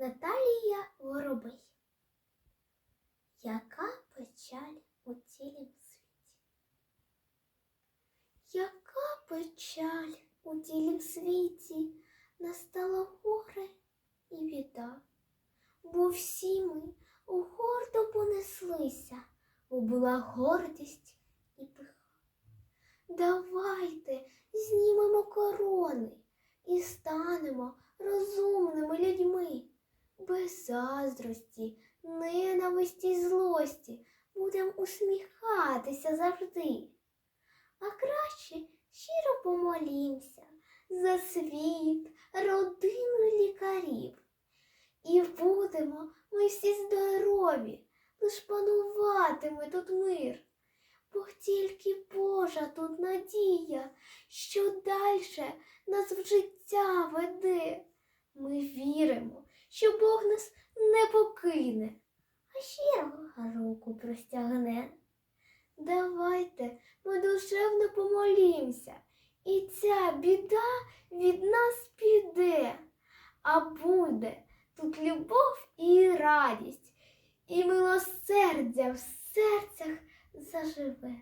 Наталія Воробей. Яка печаль у цілім світі? Яка печаль у цілім світі настало горе і біда, бо всі ми у гордо понеслися, бо була гордість і пиха. Давайте знімемо корони і станемо людьми, заздрості, ненависті злості будемо усміхатися завжди. А краще щиро помолімся за світ, родину лікарів. І будемо ми всі здорові, лиш пануватиме тут мир. Бо тільки Божа тут надія, що дальше нас в життя веде. Ми віримо, що Бог нас не покине, а щиро руку простягне. Давайте ми душевно помолімся, і ця біда від нас піде, а буде тут любов і радість, і милосердя в серцях заживе.